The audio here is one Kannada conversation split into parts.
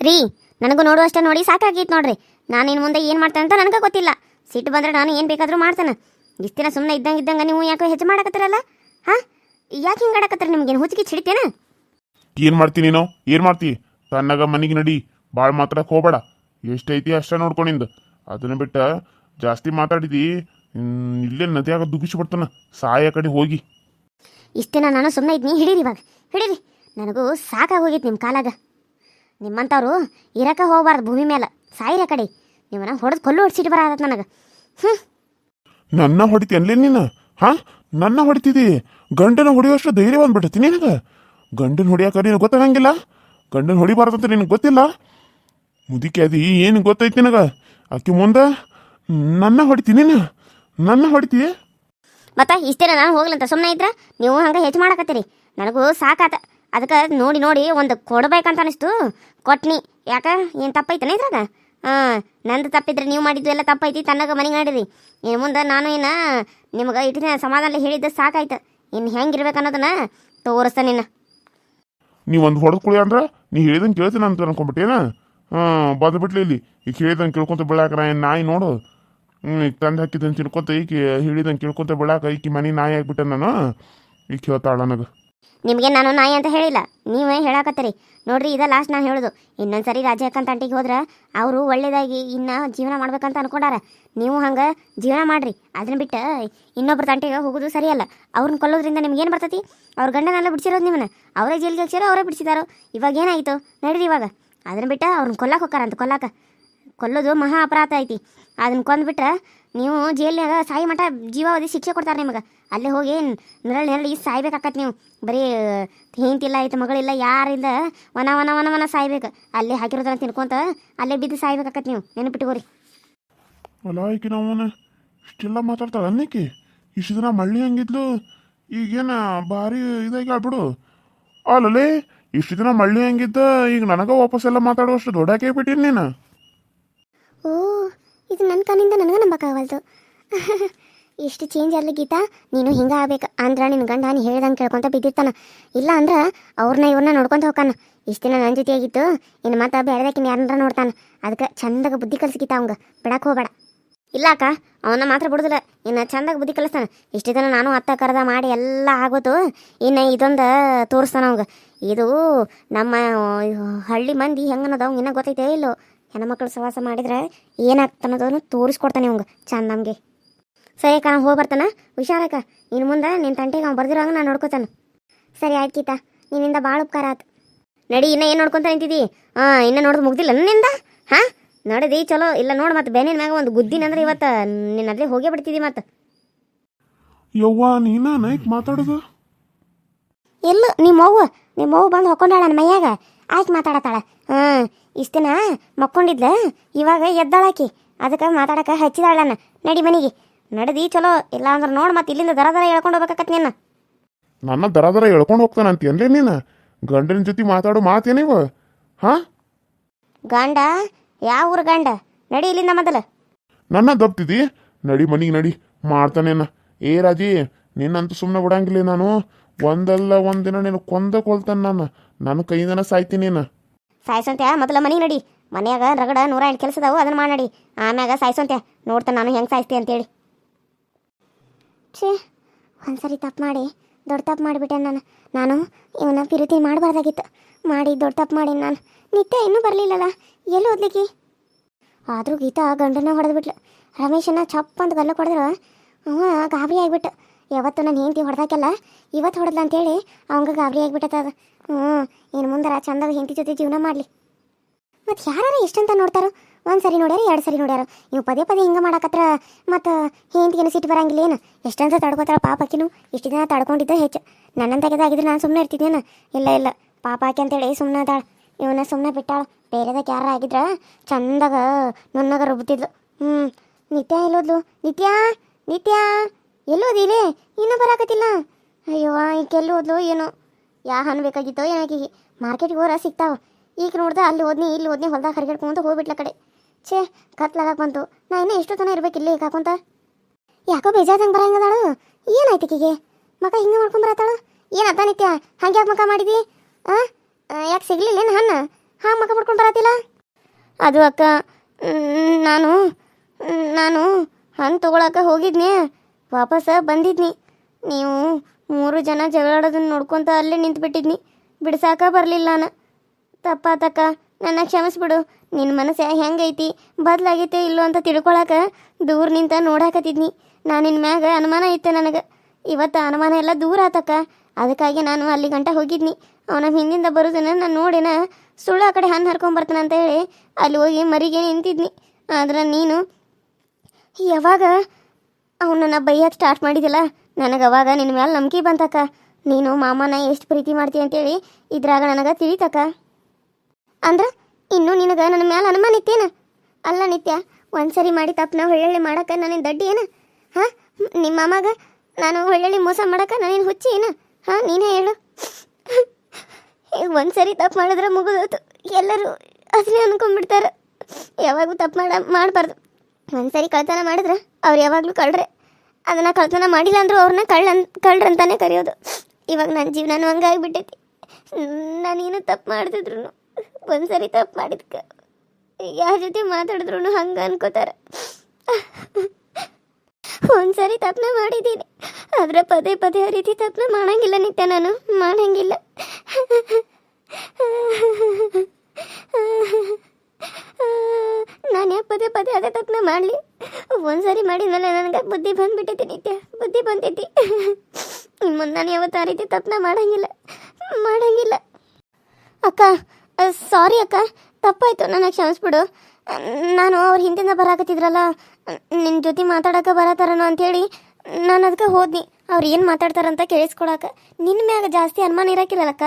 ರೀ ನನಗೂ ನೋಡುವಷ್ಟೇ ನೋಡಿ ಸಾಕಾಗೈತೆ ನೋಡ್ರಿ. ನಾನು ಇನ್ನು ಮುಂದೆ ಏನು ಮಾಡ್ತೇನೆ ಅಂತ ನನಗೆ ಗೊತ್ತಿಲ್ಲ. ಸಿಟ್ಟು ಬಂದರೆ ನಾನು ಏನು ಬೇಕಾದರೂ ಮಾಡ್ತೇನೆ. ಇಷ್ಟಿನ ಸುಮ್ಮನೆ ಇದ್ದಂಗೆ ಇದ್ದಂಗೆ ನೀವು ಯಾಕೆ ಹೆಚ್ಚು ಮಾಡಕತ್ತಿರಲ್ಲ? ಹಾಂ? ಯಾಕೆ ಹಿಂಗೆ ಆಡಕತ್ತಿರಿ ನಿಮ್ಗೆ? ಏನು ಹುಚ್ಚಿಗೆ ಹಿಡಿತೇನ ಏನು ಮಾಡ್ತೀನಿ ನೀನು? ಏನು ಮಾಡ್ತಿ? ತನ್ನಾಗ ಮನೆಗೆ ನಡಿ. ಭಾಳ ಮಾತಾಡಕ್ಕೆ ಹೋಗ್ಬೇಡ. ಎಷ್ಟೈತಿ ಅಷ್ಟ ನೋಡ್ಕೊಂಡಿಂದ ಅದನ್ನು ಬಿಟ್ಟ ಜಾಸ್ತಿ ಮಾತಾಡಿದಿ ಹ್ಮ್, ಇಲ್ಲೇ ನದಿಯಾಗ ದುಗಿಸಿ ಬಿಡ್ತಾನ. ಸಾಯ ಕಡೆ ಹೋಗಿ. ಇಷ್ಟೇನ ನಾನು ಸುಮ್ಮನೆ ಇದ್ದೀನಿ ಹಿಡೀರಿ ಇವಾಗ. ಹಿಡೀರಿ. ನನಗೂ ಸಾಕಾಗೋಗಿತ್ತು ನಿಮ್ಮ ಕಾಲಾಗ. ನಿಮ್ಮಂಥವ್ರು ಇರಕ್ಕೆ ಹೋಗ್ಬಾರ್ದು ಭೂಮಿ ಮೇಲೆ. ಸಾಯಿರ ಕಡೆ. ನಿಮ್ಮನ್ನ ಹೊಡೆದು ಕೊಲ್ಲು ಹೊಡ್ಸಿಟ್ಟು ಬರತ್ತ ನನಗೆ. ಹ್ಞೂ ನನ್ನ ಹೊಡಿತಿ ಅನ್ಲೇ ನೀನು? ಹಾ? ನನ್ನ ಹೊಡಿತಿದಿ? ಗಂಡನ ಹೊಡೆಯುವಷ್ಟು ಧೈರ್ಯ ಬಂದ್ಬಿಟ್ಟತಿ ನಿನಗ? ಗಂಡನ ಹೊಡಿಯಾಕ ನೀನು ಗೊತ್ತಾಗಂಗಿಲ್ಲ? ಗಂಡನ ಅಂತ ನಿನಗೆ ಗೊತ್ತಿಲ್ಲ? ಮುದಿಕೆ ಅದು ಏನು ಗೊತ್ತೈತಿ ನಿನಗ? ಅಕ್ಕಿ ಮುಂದೆ ನನ್ನ ಹೊಡಿತಿ ನೀನು? ನನ್ನ ಹೊಡಿತಿ? ಮತ್ತೆ ಇಷ್ಟೇನ? ನಾನು ಹೋಗ್ಲಂತ ಸುಮ್ಮನೆ ಇದ್ರ? ನೀವು ಹಂಗೆ ಹೆಚ್ಚು ಮಾಡಕತ್ತೀರಿ. ನನಗೂ ಸಾಕಾತ. ಅದಕ್ಕೆ ನೋಡಿ ನೋಡಿ ಒಂದು ಕೊಡ್ಬೇಕಂತ ಅನಿಸ್ತು. ಕೊಟ್ನಿ. ಯಾಕ? ಏನು ತಪ್ಪೈತನ ಇದ್ರಾಗ? ಹಾಂ, ನಂದು ತಪ್ಪಿದ್ರೆ ನೀವು ಮಾಡಿದ್ದು ಎಲ್ಲ ತಪ್ಪೈತಿ, ತನ್ನಗೆ ಮನೆಗೆ ಮಾಡಿದ್ರಿ ಇನ್ನು ಮುಂದೆ ನಾನು ಏನು ನಿಮ್ಗೆ ಇಟ್ಟಿನ ಸಮಾಧಾನ ಹೇಳಿದ್ದು, ಸಾಕಾಯ್ತು. ಇನ್ನು ಹೆಂಗಿರ್ಬೇಕು ಅನ್ನೋದನ್ನ ತೋರಿಸ್ತಾನೆ ನಿನ್ನ. ನೀ ಒಂದು ಹೊಡೆದು ಕುಳಿ ಅಂದ್ರೆ, ನೀ ಹೇಳಿದಂಗೆ ಕೇಳ್ತೀನಿ ಅಂತ ಅನ್ಕೊಂಬಿಟ್ಟೇನ ಹಾಂ, ಬಂದ್ಬಿಟ್ಲಿ ಇಲ್ಲಿ. ಈಗ ಹೇಳಿದಂಗೆ ಕೇಳ್ಕೊಂತ ಬೆಳಾಕ ನಾಯಿ ನೋಡು. ಹ್ಞೂ ಈಗ ತಂದು ಹಾಕಿದ್ದನ್ನು ತಿನ್ಕೊಂತ ಈಕಿ ಹೇಳಿದಂಗೆ ಕೇಳ್ಕೊಂತ ಬೆಳಕ ಈಕಿ ಮನೆ ನಾಯಿ ಆಗ್ಬಿಟ್ಟೆ ನಾನು. ಈಗ ಹೇಳ್ತಾಳ ನನಗೆ. ನಿಮಗೆ ನಾನು ನಾಯಿ ಅಂತ ಹೇಳಿಲ್ಲ. ನೀವೇ ಹೇಳಾಕತ್ತೀರಿ. ನೋಡ್ರಿ, ಇದ ಲಾಸ್ಟ್ ನಾನು ಹೇಳೋದು. ಇನ್ನೊಂದ್ಸರಿ ರಾಜಕ್ಕಂತ ಅಂಟಿಗೆ ಹೋದ್ರೆ ಅವರು ಒಳ್ಳೇದಾಗಿ ಇನ್ನ ಜೀವನ ಮಾಡ್ಬೇಕಂತ ಅನ್ಕೊಂಡಾರ. ನೀವು ಹಂಗೆ ಜೀವನ ಮಾಡ್ರಿ. ಅದನ್ನ ಬಿಟ್ಟು ಇನ್ನೊಬ್ರ ತಂಟೆಗೆ ಹೋಗೋದು ಸರಿಯಲ್ಲ. ಅವ್ರನ್ನ ಕೊಲ್ಲೋದ್ರಿಂದ ನಿಮ್ಗೇನು ಬರ್ತೈತಿ? ಅವ್ರ ಗಂಡನೆಲ್ಲ ಬಿಡಿಸಿರೋದು ನಿಮ್ಮನ್ನ. ಅವರೇ ಜೈಲಿಗೆ ಹಾಕ್ಸಿರೋ ಅವರೇ ಬಿಡಿಸಿದಾರೋ. ಇವಾಗ ಏನಾಯಿತು? ನಡೀರಿ ಇವಾಗ. ಅದನ್ನ ಬಿಟ್ಟು ಅವ್ರನ್ನ ಕೊಲ್ಲಕ್ಕೆ ಹೋಗ್ತಾರಂತ ಕೊಲ್ಲಕ್ಕೆ ಕೊಲ್ಲೋದು ಮಹಾ ಅಪರಾಧ ಐತಿ. ಅದನ್ನ ಕೊಂದ್ಬಿಟ್ರೆ ನೀವು ಜೈಲ್ನಾಗ ಸಾಯಿ ಮಠ ಜೀವಾವಧಿ ಶಿಕ್ಷೆ ಕೊಡ್ತಾರೆ ನಿಮಗೆ. ಅಲ್ಲೇ ಹೋಗಿ ನೆರಳು ನೆರಳು ಸಾಯ್ಬೇಕಾಕತ್ ನೀವು. ಬರೀ ಹೆಂತಿಲ್ಲ ಐತೆ ಮಗಳಿಲ್ಲ ಯಾರಿಂದ ವನ ವನ ವನ ವನ ಸಾಯ್ಬೇಕು. ಅಲ್ಲೇ ಹಾಕಿರೋದನ್ನ ತಿನ್ಕೊಂತ ಅಲ್ಲೇ ಬಿದ್ದು ಸಾಯ್ಬೇಕಾಕತ್ ನೀವು. ನೆನಪಿಟ್ಕೋರಿ ಅಲ್ಲ ಈಕಿ ನಾವನ ಇಷ್ಟೆಲ್ಲ ಮಾತಾಡ್ತಾಳ ಅನ್ನಕ್ಕೆ ಇಷ್ಟು ದಿನ ಮಳ್ಳಿ ಹಂಗಿದ್ಲು ಈಗೇನ ಭಾರಿ ಇದಾಗಿ ಆಗ್ಬಿಡು. ಅಲ್ಲಲೇ ಇಷ್ಟು ದಿನ ಮಳ್ಳಿ ಹಂಗಿದ್ದ ಈಗ ನನಗ ವಾಪಸ್ ಎಲ್ಲ ಮಾತಾಡುವಷ್ಟು ದೊಡ್ಡಾಕೆ ಬಿಟ್ಟಿನಿ ನೀನು. ಓ ಇದು ನನ್ನ ಕಣ್ಣಿಂದ ನನಗೆ ನಂಬಕ್ಕಾಗವಲ್ದು ಎಷ್ಟು ಚೇಂಜ್ ಆಗಲಿ ಗೀತಾ. ನೀನು ಹಿಂಗೆ ಆಗ್ಬೇಕು. ಅಂದ್ರೆ ನಿನ್ನ ಗಂಡ ನೀ ಹೇಳ್ದಂಗೆ ಕೇಳ್ಕೊಂತ ಬಿದ್ದಿರ್ತಾನ. ಇಲ್ಲ ಅಂದ್ರೆ ಅವ್ರನ್ನ ಇವ್ರನ್ನ ನೋಡ್ಕೊಂತ ಹೋಗ್ತಾನ. ಇಷ್ಟು ದಿನ ನನ್ನ ಜೊತೆ ಆಗಿತ್ತು. ಇನ್ನು ಮತ್ತೆ ಬೇಡದಕ್ಕಿನ ಯಾರನ್ನ ನೋಡ್ತಾನೆ. ಅದಕ್ಕೆ ಚಂದಾಗ ಬುದ್ಧಿ ಕಲಿಸ್ಗೀತ ಅವಂಗೆ. ಬಿಡಕ್ಕೆ ಹೋಗಬೇಡ. ಇಲ್ಲ ಅಕ್ಕ ಅವನ್ನ ಮಾತ್ರ ಬಿಡೋದಿಲ್ಲ. ಇನ್ನು ಚಂದಾಗ ಬುದ್ಧಿ ಕಲಿಸ್ತಾನೆ. ಇಷ್ಟು ದಿನ ನಾನು ಅತ್ತ ಕರೆದ ಮಾಡಿ ಎಲ್ಲ ಆಗೋದು ಇನ್ನು ಇದೊಂದು ತೋರಿಸ್ತಾನ ಅವಂಗೆ. ಇದು ನಮ್ಮ ಹಳ್ಳಿ ಮಂದಿ ಹೆಂಗನದ ಅವ್ಗೆ ಇನ್ನೂ ಗೊತ್ತೈತೆ ಇಲ್ಲೋ. ಹೆಣ್ಮಕ್ಳು ಸವಾಸ ಮಾಡಿದ್ರೆ ಏನಾಗ್ತಾನದನ್ನು ತೋರಿಸ್ಕೊಡ್ತಾನೆ ಅವಂಗೆ ಚಂದ ನಮಗೆ ಸರಿ ಅಕ್ಕ ಹೋಗಿ ಬರ್ತಾನ ಹುಷಾರಕ್ಕ ಇನ್ನು ಮುಂದೆ ನಿನ್ನ ತಂಟಿಗೆ ಅವ್ನು ಬರ್ದಿರೋ ನಾನು ನೋಡ್ಕೋತಾನೆ. ಸರಿ ಆಯ್ತು ಗೀತಾ ನಿನ್ನಿಂದ ಭಾಳ ಉಪಕಾರ ಆತು. ನಡಿ ಇನ್ನೂ ಏನು ನೋಡ್ಕೊಂತ ನಿಂತಿದ್ದಿ ಹಾಂ ಇನ್ನೂ ನೋಡೋದು ಮುಗ್ದಿಲ್ಲ ನನ್ನಿಂದ? ಹಾಂ? ನೋಡಿದಿ ಚಲೋ. ಇಲ್ಲ ನೋಡು ಮತ್ತೆ ಬೆನ್ನಿನ ಮ್ಯಾಗ ಒಂದು ಗುದ್ದಿನ ಅಂದ್ರೆ ಇವತ್ತು ನಿನ್ನ ಅದೇ ಹೋಗೇ ಬಿಡ್ತಿದ್ದಿ ಮತ್ತೆ. ಯವ್ವ ನೀನ ನೈಕ್ ಮಾತಾಡೋದು? ಎಲ್ಲ ನಿಮ್ಮ ಅವ್ವ ನಿಮ್ಮ ಅವ್ವ ಬಂದು ಹೊಕ್ಕೊಂಡಾಳ ನನ್ನ ಮೈಯಾಗ. ಆಯ್ತು ಮಾತಾಡತಾಳ ಹಾಂ ಇಷ್ಟು ದಿನ ಮಕ್ಕೊಂಡಿದ್ಲ ಇವಾಗ ಎದ್ದಾಳಾಕಿ. ಅದಕ್ಕೆ ಮಾತಾಡಕ್ಕೆ ಹಚ್ಚಿದಾಳನ್ನ. ನಡಿ ಮನೆಗೆ. ನಡೆದಿ ಚಲೋ ಇಲ್ಲ ಅಂದ್ರೆ ನೋಡಿ ಮತ್ತೆ ಇಲ್ಲಿಂದ ದರ ದರ ಹೇಳ್ಕೊಂಡು ಹೋಗ್ಬೇಕಾಕತ್ ನಿನ್ನ. ನನ್ನ ದರ ದರ ಎಳ್ಕೊಂಡು ಹೋಗ್ತಾನ ಅಂತೀಯನ್ಲೇ ನೀನು? ಗಂಡನ ಜೊತೆ ಮಾತಾಡೋ ಮಾತೇನಿವ ಹಾ? ಗಂಡ? ಯಾವ ಊರು ಗಂಡ? ನಡಿ ಇಲ್ಲಿಂದ ಮೊದಲ. ನನ್ನ ದಪ್ತಿದಿ. ನಡಿ ಮನಿಗೆ ನಡಿ. ಮಾಡ್ತಾನೇನ ಏ ರಾಜಿ ನಿನ್ನಂತೂ ಸುಮ್ಮನೆ ಬಿಡಂಗಿಲ್ಲ ನಾನು. ಒಂದಲ್ಲ ಒಂದಿನ ನೀನು ಕೊಂದ ಕೊಲ್ತಾನೆ ನಾನು. ನನ್ನ ಕೈಯಿಂದನ ಸಾಯ್ತೀನಿ ನೀನು. ಸಾಯ್ಸಂತ್ಯ? ಮೊದಲ ಮನೆಗೆ ನಡಿ. ಮನ್ಯಾಗ ರಗಡ ನೂರ ಎಂಟು ಕೆಲಸ ಅದಾವು ಅದನ್ನ ಮಾಡಿ ನಡಿ. ಆಮ್ಯಾಗ ಸಾಯ್ಸಂತ್ಯ? ನೋಡ್ತಾನೆ ನಾನು ಹೆಂಗೆ ಸಾಯ್ಸ್ತಿ ಅಂತೇಳಿ. ಛೇ, ಒಂದ್ಸರಿ ತಪ್ಪು ಮಾಡಿ, ದೊಡ್ಡ ತಪ್ಪು ಮಾಡಿಬಿಟ್ಟೆ ನಾನು. ನಾನು ಇವನ ಪಿರುತಿ ಮಾಡಬಾರ್ದಾಗಿತ್ತು. ಮಾಡಿ ದೊಡ್ಡ ತಪ್ಪು ಮಾಡಿ ನಾನು. ನಿತ್ಯ ಇನ್ನೂ ಬರಲಿಲ್ಲಲ್ಲ ಎಲ್ಲಿ ಓದ್ಲಿಕ್ಕೆ ಆದರೂ ಗೀತಾ ಗಂಡನ ಹೊಡೆದ್ಬಿಟ್ಲು. ರಮೇಶನ ಚಪ್ ಅಂತ ಗಲ್ಲ ಕೊಡಿದ್ರು, ಅವ ಗಾಬರಿ ಆಗಿಬಿಟ್ಟ. ಯಾವತ್ತು ನನ್ನ ಹೆಂಡತಿ ಹೊಡೆದಾಕೆಲ್ಲ ಇವತ್ತು ಹೊಡೆದ್ಲ ಅಂತೇಳಿ ಅವಂಗ ಗಾಬರಿ ಆಗಿಬಿಟ್ಟದ ಹ್ಞೂ ಇನ್ನು ಮುಂದರ ಚಂದದ ಹೆಂಡತಿ ಜೊತೆ ಜೀವನ ಮಾಡಲಿ. ಮತ್ತು ಯಾರು ಎಷ್ಟಂತ ನೋಡ್ತಾರೋ? ಒಂದು ಸರಿ ನೋಡ್ಯಾರ ಎರಡು ಸರಿ ನೋಡ್ಯಾರ. ನೀವು ಪದೇ ಪದೇ ಹಿಂಗೆ ಮಾಡಕತ್ರ ಮತ್ತು ಹೆಂಡತಿಗೇನು ಸಿಟ್ಟು ಬರಂಗಿಲ್ಲ ಏನು? ಎಷ್ಟಂತ ತಡ್ಕೋತಾರ ಪಾಪ ಆಕಿನು. ಇಷ್ಟು ದಿನ ತಡ್ಕೊಂಡಿದ್ದ ಹೆಚ್ಚು. ನನ್ನಂತಾಗಿದ್ರೆ ನಾನು ಸುಮ್ಮನೆ ಇರ್ತಿದ್ದೇನು ಇಲ್ಲ ಇಲ್ಲ. ಪಾಪ ಆಕೆ ಅಂತೇಳಿ ಸುಮ್ಮನೆ ಅದಾಳ. ಇವನ ಸುಮ್ಮನೆ ಬಿಟ್ಟಾಳ. ಬೇರೆದಕ್ಕೆ ಯಾರ ಆಗಿದ್ರ ಚಂದಾಗ, ನುಣ್ಣಗ ರುಬ್ತಿದ್ಲು ಹ್ಞೂ ನಿತ್ಯ ಇಲ್ಲೋದ್ಲು ನಿತ್ಯ? ನಿತ್ಯ? ಎಲ್ಲೋದಿಲೆ ಇನ್ನೂ ಬರಾಕತ್ತಿಲ್ಲ. ಅಯ್ಯೋ ಈಕೆ ಎಲ್ಲಿ ಹೋದ್ಲು ಏನೋ. ಯಾ ಹಣ್ಣು ಬೇಕಾಗಿತ್ತೋ ಏನಾಕಿಗೆ ಮಾರ್ಕೆಟ್ಗೆ ಹೋರ ಸಿಗ್ತಾವ. ಈಗ ನೋಡ್ದೆ ಅಲ್ಲಿ ಹೋದ್ನಿ, ಇಲ್ಲಿ ಹೋದ್ನಿ, ಹೊಲ್ದಾಗ ಹರಿಗೆಡ್ಕೊಂತ ಹೋಗ್ಬಿಟ್ಲ ಕಡೆ. ಛೇ ಕತ್ಲಾಗ ಬಂತು. ನಾ ಇನ್ನೂ ಎಷ್ಟು ತನ ಇರ್ಬೇಕು ಇಲ್ಲಿ ಕಾಕೊಂತ ಯಾಕೋ ಬೇಜಾರ್ದಂಗೆ ಬರಂಗದಾಳು. ಏನಾಯ್ತು ಈಕಿಗೆ? ಮಕ ಹಿಂಗೆ ಮಾಡ್ಕೊಂಡ್ ಬರತ್ತಾಳು? ಏನತ್ತ ನಿತ್ಯ? ಹಂಗೆ ಯಾಕೆ ಮಕ ಮಾಡಿದಿ? ಆ? ಯಾಕೆ ಸಿಗ್ಲಿಲ್ಲ ಏನು ಹಣ್ಣು? ಹಾಂ ಮಕ್ಕ ಮಾಡ್ಕೊಂಡು ಬರತ್ತಿಲ್ಲ? ಅದು ಅಕ್ಕ ನಾನು ನಾನು ಹಣ್ಣು ತೊಗೊಳಕ್ಕೆ ಹೋಗಿದ್ನಿ. ವಾಪಸ್ ಬಂದಿದ್ನಿ. ನೀವು ಮೂರು ಜನ ಜಗಳಾಡೋದನ್ನ ನೋಡ್ಕೊಂತ ಅಲ್ಲೇ ನಿಂತ್ಬಿಟ್ಟಿದ್ನಿ. ಬಿಡ್ಸಾಕ ಬರಲಿಲ್ಲ ನಾನು. ತಪ್ಪಾತಕ್ಕ, ನನ್ನ ಕ್ಷಮಿಸ್ಬಿಡು. ನಿನ್ನ ಮನಸ್ಸು ಹೆಂಗೈತಿ? ಬದಲಾಗೈತೆ ಇಲ್ಲೋ ಅಂತ ತಿಳ್ಕೊಳಕ ದೂರ ನಿಂತ ನೋಡಾಕತ್ತಿದ್ನಿ. ನಾನು ನಿನ್ನ ಮ್ಯಾಗ ಅನುಮಾನ ಇತ್ತು ನನಗೆ. ಇವತ್ತು ಅನುಮಾನ ಎಲ್ಲ ದೂರ ಆತಕ್ಕ. ಅದಕ್ಕಾಗಿ ನಾನು ಅಲ್ಲಿ ಗಂಟ ಹೋಗಿದ್ನಿ. ಅವನ ಹಿಂದಿಂದ ಬರೋದನ್ನ ನಾನು ನೋಡಿನ ಸುಳ್ಳು ಆ ಕಡೆ ಹಣ್ಣು ಹರ್ಕೊಂಬರ್ತಾನೆ ಅಂತ ಹೇಳಿ ಅಲ್ಲಿ ಹೋಗಿ ಮರಿಗೆ ನಿಂತಿದ್ನಿ. ಆದ್ರೆ ನೀನು ಯಾವಾಗ ಅವನನ್ನ ಬೈಯಕ್ಕೆ ಸ್ಟಾರ್ಟ್ ಮಾಡಿದಿಲ್ಲ ನನಗೆ ಅವಾಗ ನಿನ್ನ ಮೇಲೆ ನಂಬಿಕೆ ಬಂತಕ್ಕ. ನೀನು ಮಾಮನ ಎಷ್ಟು ಪ್ರೀತಿ ಮಾಡ್ತೀಯ ಅಂತೇಳಿ ಇದ್ರಾಗ ನನಗೆ ತಿಳಿತಕ್ಕ. ಅಂದ್ರೆ ಇನ್ನೂ ನಿನಗೆ ನನ್ನ ಮೇಲೆ ಅನುಮಾನ ಇತ್ತೇನ? ಅಲ್ಲ ನಿತ್ಯ, ಒಂದ್ಸರಿ ಮಾಡಿ ತಪ್ಪನ ಹೊಳ್ಳಿ ಮಾಡಕ್ಕೆ ನನ್ನ ದಡ್ಡಿ ಏನ? ಹಾಂ? ನಿಮ್ಮ ಮಾಮಾಗ ನಾನು ಹೊಳ್ಳಿ ಮೋಸ ಮಾಡಕ್ಕೆ ನಾನೇನು ಹುಚ್ಚಿ ಏನ? ಹಾಂ, ನೀನೇ ಹೇಳು. ಒಂದ್ಸರಿ ತಪ್ಪು ಮಾಡಿದ್ರೆ ಮುಗಿದೋತು ಎಲ್ಲರೂ ಅದನ್ನೇ ಅನ್ಕೊಂಡ್ಬಿಡ್ತಾರೆ. ಯಾವಾಗೂ ತಪ್ಪು ಮಾಡ ಮಾಡಬಾರ್ದು. ಒಂದ್ಸರಿ ಕಳ್ತನ ಮಾಡಿದ್ರೆ ಅವ್ರು ಯಾವಾಗಲೂ ಕಳ್ರೆ. ಅದನ್ನು ಕಳ್ತನ ಮಾಡಿಲ್ಲ ಅಂದ್ರು ಅವ್ರನ್ನ ಕಳ್ಳ ಕಳ್ರಂತಾನೆ ಕರೆಯೋದು. ಇವಾಗ ನನ್ನ ಜೀವನನೂ ಹಂಗಾಗಿಬಿಟ್ಟೈತಿ. ನಾನೇನು ತಪ್ಪು ಮಾಡ್ತಿದ್ರು ಒಂದ್ಸರಿ ತಪ್ಪು ಮಾಡಿದ್ಕೆ? ಯಾರ ಜೊತೆ ಮಾತಾಡಿದ್ರು ಹಂಗೆ ಅನ್ಕೋತಾರೆ. ಒಂದ್ಸರಿ ತಪ್ಪನ ಮಾಡಿದ್ದೀನಿ. ಆದ್ರೆ ಪದೇ ಪದೇ ಆ ರೀತಿ ತಪ್ಪನ ಮಾಡಂಗಿಲ್ಲ ನಿತ್ಯ ನಾನು. ಮಾಡಂಗಿಲ್ಲ. ನಾನು ಯಾಕೆ ಪದೇ ಪದೇ ಅದೇ ತಪ್ಪನ ಮಾಡಲಿ? ಒಂದ್ಸರಿ ಮಾಡಿದ್ಮೇಲೆ ನನಗೆ ಬುದ್ಧಿ ಬಂದ್ಬಿಟ್ಟೈತಿ ನಿತ್ಯ. ಬುದ್ಧಿ ಬಂದೈತಿ ಇನ್ನು ಮುಂದೆ ನಾನು ಯಾವತ್ತು ಆ ರೀತಿ ತಪ್ಪನ ಮಾಡಂಗಿಲ್ಲ. ಮಾಡಂಗಿಲ್ಲ. ಅಕ್ಕ ಸಾರಿ ಅಕ್ಕ. ತಪ್ಪಾಯ್ತು. ನನಗೆ ಕ್ಷಮಿಸ್ಬಿಡು. ನಾನು ಅವ್ರ ಹಿಂದಿಂದ ಬರಾಕತ್ತಿದ್ರಲ್ಲ. ನಿನ್ನ ಜೊತೆ ಮಾತಾಡೋಕೆ ಬರತ್ತಾರನೋ ಅಂತೇಳಿ ನಾನು ಅದಕ್ಕೆ ಹೋದ್ನಿ. ಅವ್ರು ಏನು ಮಾತಾಡ್ತಾರಂತ ಕೇಳಿಸ್ಕೊಳಕ ನಿನ್ನ ಮ್ಯಾಗ ಜಾಸ್ತಿ ಅನುಮಾನ ಇರಕ್ಕಿಲ್ಲಕ್ಕ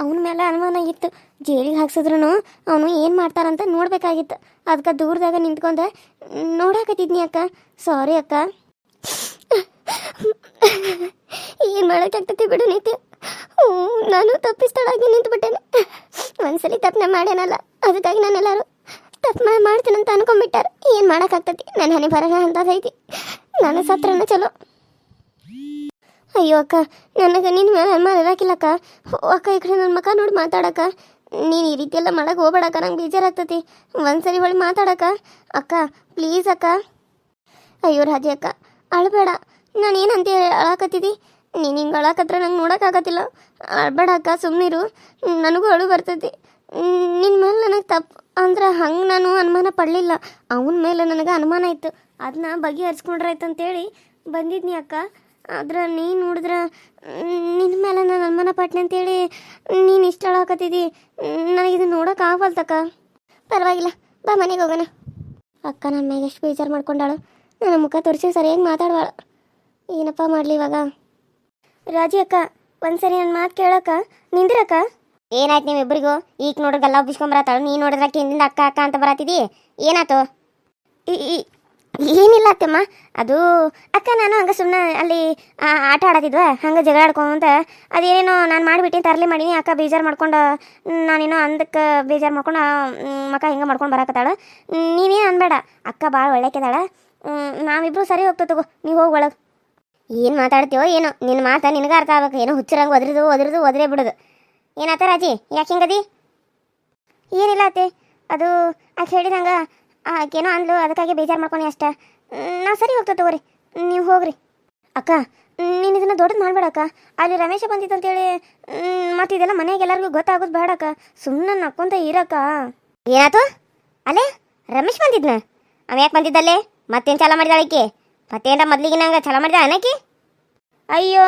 ಅವನ ಮೇಲೆ ಅನುಮಾನ ಇತ್ತು. ಜೇಲಿಗೆ ಹಾಕ್ಸಿದ್ರು ಅವನು ಏನು ಮಾಡ್ತಾರಂತ ನೋಡ್ಬೇಕಾಗಿತ್ತು. ಅದಕ್ಕೆ ದೂರದಾಗ ನಿಂತ್ಕೊಂಡೆ, ನೋಡಾಕತ್ತಿದ್ನಿ ಅಕ್ಕ. ಸಾರಿ ಅಕ್ಕ. ಏನು ಮಾಡೋಕ್ಕಾಗ್ತೈತಿ ಬಿಡು ನೀತಿ ನಾನು ತಪ್ಪಿಸ್ತಾಳಾಗಿ ನಿಂತ್ಬಿಟ್ಟೇನೆ. ಒಂದ್ಸಲಿ ತಪ್ಪನೆ ಮಾಡ್ಯಾನಲ್ಲ, ಅದಕ್ಕಾಗಿ ನಾನೆಲ್ಲರೂ ತಪ್ಪು ಮಾಡ್ತೀನಂತ ಅನ್ಕೊಂಡ್ಬಿಟ್ಟಾರ. ಏನು ಮಾಡೋಕ್ಕಾಗ್ತತಿ? ನನ್ನ ಹನಿ ಬರೋಣ ಅಂತದೈತಿ ನಾನು ಸತ್ರನ ಚಲೋ. ಅಯ್ಯೋ ಅಕ್ಕ, ನನಗೆ ನಿನ್ನ ಮೇಲೆ ಅನುಮಾನ ಇರಾಕಿಲ್ಲಕ್ಕ ಅಕ್ಕ. ಈ ಕಡೆ ನನ್ನ ಮಕ್ಕ ನೋಡಿ ಮಾತಾಡಕ್ಕ. ನೀನು ಈ ರೀತಿ ಎಲ್ಲ ಮಾಡಕ್ಕೆ ಹೋಗ್ಬೇಡಕ್ಕ, ನಂಗೆ ಬೇಜಾರಾಗ್ತತಿ. ಒಂದ್ಸರಿ ಹೊಳಿ ಮಾತಾಡಕ್ಕ. ಅಕ್ಕ ಪ್ಲೀಸ್ ಅಕ್ಕ. ಅಯ್ಯೋ ರಾಜಿ ಅಕ್ಕ, ಅಳಬೇಡ. ನಾನು ಏನಂತ ಅಳಾಕತ್ತಿದ್ದಿ ನೀನು ಹಿಂಗೆ ಅಳಾಕತ್ರ ನಂಗೆ ನೋಡೋಕ್ಕಾಗತ್ತಿಲ್ಲ ಅಳಬೇಡ ಅಕ್ಕ ಸುಮ್ಮನಿರು ನನಗೂ ಅಳು ಬರ್ತೈತಿ. ನಿನ್ನ ಮೇಲೆ ನನಗೆ ತಪ್ಪು ಅಂದ್ರೆ ಹಂಗೆ ನಾನು ಅನುಮಾನ ಪಡಲಿಲ್ಲ. ಅವನ ಮೇಲೆ ನನಗೆ ಅನುಮಾನ ಇತ್ತು. ಅದನ್ನ ಬಗೆಹರಿಸ್ಕೊಂಡ್ರಾಯ್ತು ಅಂತೇಳಿ ಬಂದಿದ್ನಿ ಅಕ್ಕ. ಆದ್ರೆ ನೀನು ನೋಡಿದ್ರೆ ನಿನ್ನ ಮೇಲೆ ನಾನು ಅನುಮಾನ ಪಟ್ನೆ ಅಂತೇಳಿ ನೀನು ಇಷ್ಟ ಹೇಳಾಕತ್ತಿದಿ ನನಗಿದು ನೋಡೋಕೆ ಆಗವಲ್ತಕ್ಕ ಪರವಾಗಿಲ್ಲ, ಬಾ ಮನೆಗೆ ಹೋಗೋಣ. ಅಕ್ಕ ನನ್ನ ಮ್ಯಾಗ ಎಷ್ಟು ಬೇಜಾರು ಮಾಡ್ಕೊಂಡಾಳು. ನನ್ನ ಮುಖ ತೋರಿಸಿ ಸರಿಯಾಗಿ ಮಾತಾಡ್ಬಾಳ ಏನಪ್ಪ ಮಾಡಲಿ ಇವಾಗ? ರಾಜಿ ಅಕ್ಕ, ಒಂದ್ಸರಿ ನನ್ನ ಮಾತು ಕೇಳಕ್ಕ. ನಿಂದಿರಕ್ಕ? ಏನಾಯ್ತು ನೀವು ನೀವಿಬ್ಬರಿಗೂ ಈಗ ನೋಡಿದ್ರೆ ಗಲ್ಲ ಒಬ್ಬಿಸ್ಕೊಂಬರತ್ತಾಳು ನೀನು ನೋಡಿದ್ರೆ ಹಿಂದಿಂದ ಅಕ್ಕ ಅಕ್ಕ ಅಂತ ಬರತ್ತಿದಿ. ಏನಾಯ್ತು ಈ- ಏನಿಲ್ಲ ಅತ್ತಮ್ಮ. ಅದು ಅಕ್ಕ, ನಾನು ಹಂಗೆ ಸುಮ್ಮನೆ ಅಲ್ಲಿ ಆಟ ಆಡತ್ತಿದ್ವ ಹಂಗೆ ಜಗಳ ಆಡ್ಕೊಂತ, ಅದೇನೇನೋ ನಾನು ಮಾಡಿಬಿಟ್ಟು ತರಲಿ ಮಾಡೀನಿ, ಅಕ್ಕ ಬೇಜಾರು ಮಾಡ್ಕೊಂಡು, ನಾನೇನೋ ಅಂದಕ್ಕೆ ಬೇಜಾರು ಮಾಡ್ಕೊಂಡು ಮಕ್ಕ ಹಿಂಗೆ ಮಾಡ್ಕೊಂಡು ಬರಾಕತ್ತಾಳ. ನೀನೇ ಅನ್ಬೇಡ, ಅಕ್ಕ ಭಾಳ ಒಳ್ಳೆಕೆದಾಳ. ನಾವಿಬ್ರು ಸರಿ ಹೋಗ್ತೇವೆ ತಗೋ, ನೀವು ಹೋಗಿ ಒಳಗೆ. ಏನು ಮಾತಾಡ್ತೀವೋ ಏನೋ ನಿನ್ನ ಮಾತಾ ನಿನಗೆ ಅರ್ಥ ಆಗ್ಬೇಕು, ಏನೋ ಹುಚ್ಚರಂಗೆ ಒದ್ರದು ಒದ್ರದು, ಒದ್ರೇ ಬಿಡೋದು. ಏನಾತ ರಾಜಿ, ಯಾಕೆ ಹಿಂಗದಿ? ಏನಿಲ್ಲ ಅತ್ತೆ, ಅದು ಆಕೆ ಹೇಳಿದಂಗೆ ಆಕೇನೋ ಅಂದ್ಲು, ಅದಕ್ಕಾಗಿ ಬೇಜಾರು ಮಾಡ್ಕೊಂಡು ಅಷ್ಟ. ನಾ ಸರಿ ಹೋಗ್ತಾ ತಗೋರಿ. ನೀವು ಹೋಗ್ರಿ. ಅಕ್ಕ, ನೀನು ಇದನ್ನು ದೊಡ್ಡದು ಮಾಡಬೇಡ ಅಕ್ಕ. ಅಲ್ಲಿ ರಮೇಶ ಬಂದಿತ್ತು ಅಂತೇಳಿ ಮತ್ತು ಇದೆಲ್ಲ ಮನೆಗೆ ಎಲ್ಲರಿಗೂ ಗೊತ್ತಾಗೋದು ಬೇಡ ಅಕ್ಕ. ಸುಮ್ಮನೆ ನಕ್ಕೊಂತ ಇರಕ್ಕ. ಏನಾಯ್ತು ಅಲ್ಲೇ ರಮೇಶ್ ಬಂದಿದ್ನ? ಅವ ಯಾಕೆ ಬಂದಿದ್ದಲ್ಲೇ? ಮತ್ತೇನು ಚಾಲ ಮಾಡಿದಾಳಕ್ಕೆ ಮತ್ತೇನ ಮೊದ್ಲಿಗೆ ನಂಗೆ ಚಾಲ ಮಾಡಿದ ಅನಕಿ? ಅಯ್ಯೋ,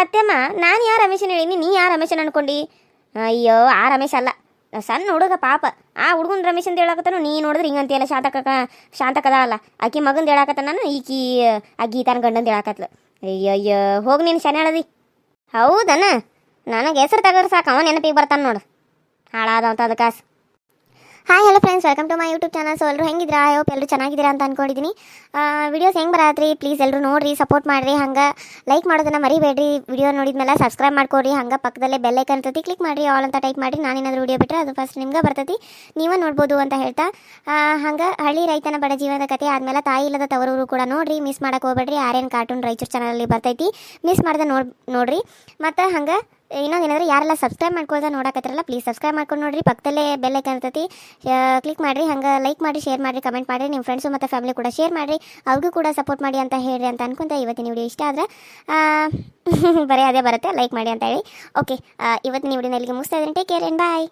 ಅತ್ತೆಮ್ಮ, ನಾನು ಯಾರು ರಮೇಶನ ಹೇಳಿನಿ, ನೀ ಯಾರು ರಮೇಶನ ಅನ್ಕೊಂಡಿ? ಅಯ್ಯೋ, ಆ ರಮೇಶ್ ಅಲ್ಲ. ಸಣ್ಣ ಹುಡುಗ ಪಾಪ. ಆ ಹುಡುಗನ ರಮೇಶ್ ಅಂತ ಹೇಳಕತ್ತಾನು, ನೀ ನೋಡಿದ್ರೆ ಹಿಂಗಂತೀಯಲ್ಲ ಶಾಂತಕ ಶಾಂತಕದ ಅಲ್ಲ. ಆಕಿ ಮಗಂದು ಹೇಳಕತ್ತ ನಾನು ಈಕಿ, ಆ ಗೀತಾನ ಗಂಡಂದು ಹೇಳಕತ್ಲು. ಅಯ್ಯಯ್ಯೋ ಅಯ್ಯೋ ಹೋಗಿ ನೀನು ಶನಿ ಹೇಳದಿ ಹೌದನ? ನನಗೆ ಹೆಸರು ತೆಗೆದ್ರೆ ಸಾಕು, ಅವ ನೆನಪಿಗೆ ಬರ್ತಾನೆ ನೋಡು. ಹಾಳಾದವಂತ ಅದು ಕಾಸು. Hi hello friends welcome to my YouTube channel so ಎಲ್ಲರೂ ಹೆಂಗಿದ್ರೆ ಐ ಹೋಪ್ ಎಲ್ಲರೂ ಚೆನ್ನಾಗಿದ್ದೀರಾ ಅಂತ ಅಂದ್ಕೊಂಡಿದ್ದೀನಿ ವಿಡಿಯೋಸ್ ಹೆಂಗೆ ಬರತ್ರಿ? ಪ್ಲೀಸ್ ಎಲ್ಲರೂ ನೋಡಿರಿ ಸಪೋರ್ಟ್ ಮಾಡಿರಿ. ಹಂಗೆ ಲೈಕ್ ಮಾಡೋದನ್ನ ಮರಿಬೇಡ್ರಿ. ವಿಡಿಯೋ ನೋಡಿದ್ಮೇಲೆ ಸಬ್ಸ್ಕ್ರೈಬ್ ಮಾಡ್ಕೊರಿ ಹಂಗೆ ಪಕ್ಕದಲ್ಲೇ ಬೆಲ್ ಐಕನ್ ಇರ್ತೈತಿ ಕ್ಲಿಕ್ ಮಾಡಿರಿ. ಆಲ್ ಅಂತ ಟೈಪ್ ಮಾಡಿ ನಾನೇನಾದರೂ ವಿಡಿಯೋ ಬಿಟ್ಟರೆ ಅದು ಫಸ್ಟ್ ನಿಮ್ಗೆ ಬರ್ತೈತಿ. ನೀವೇ ನೋಡ್ಬೋದು ಅಂತ ಹೇಳ್ತಾ. ಹಂಗೆ ಹಳ್ಳಿ ರೈತನ ಬಡ ಜೀವನದ ಕತೆ ಆದಮೇಲೆ ತಾಯಿ ಇಲ್ಲದ ತವರೂರು ಕೂಡ ನೋಡಿರಿ. ಮಿಸ್ ಮಾಡಕ್ಕೆ ಹೋಗ್ಬೇಡ್ರಿ. ಆರ್ಯನ್ ಕಾರ್ಟೂನ್ ರಾಯಚೂರು ಚಾನಲಲ್ಲಿ ಬರ್ತೈತಿ. ಮಿಸ್ ಮಾಡ್ದೆ ನೋಡಿ, ನೋಡಿರಿ. ಮತ್ತು ಹಂಗೆ ಇನ್ನೊಂದೇನಂದ್ರೆ ಯಾರೆಲ್ಲ ಸಬ್ಸ್ಕ್ರೈಬ್ ಮಾಡ್ಕೊಳ್ತಾ ನೋಡಕತ್ತಿರಲ್ಲ ಪ್ಲೀಸ್ ಸಬ್ಸ್ಕ್ರೈಬ್ ಮಾಡ್ಕೊಂಡು ನೋಡಿರಿ. ಪಕ್ಕದಲ್ಲೇ ಬೆಲ್ ಐಕನ್ ಇರ್ತೈತಿ. ಕ್ಲಿಕ್ ಮಾಡಿರಿ, ಹಂಗೆ ಲೈಕ್ ಮಾಡಿ ಶೇರ್ ಮಾಡಿರಿ ಕಮೆಂಟ್ ಮಾಡಿರಿ ನಿಮ್ಮ ಫ್ರೆಂಡ್ಸು ಮತ್ತು ಫ್ಯಾಮಿಲಿ ಕೂಡ ಶೇರ್ ಮಾಡಿರಿ. ಅವ್ರಿಗೂ ಕೂಡ ಸಪೋರ್ಟ್ ಮಾಡಿ ಅಂತ ಹೇಳಿರಿ ಅಂತ ಅನ್ಕೊಂತ ಇವತ್ತಿನ ವಿಡಿಯೋ ಇಷ್ಟ ಆದರೆ ಬರೀ ಅದೇ ಬರುತ್ತೆ ಲೈಕ್ ಮಾಡಿ ಅಂತ ಹೇಳಿ. ಓಕೆ ಇವತ್ತಿನ ವಿಡಿಯೋನ ಇಲ್ಲಿಗೆ ಮುಗಿಸ್ತಾ ಇದ್ದೀನಿ. Take care and bye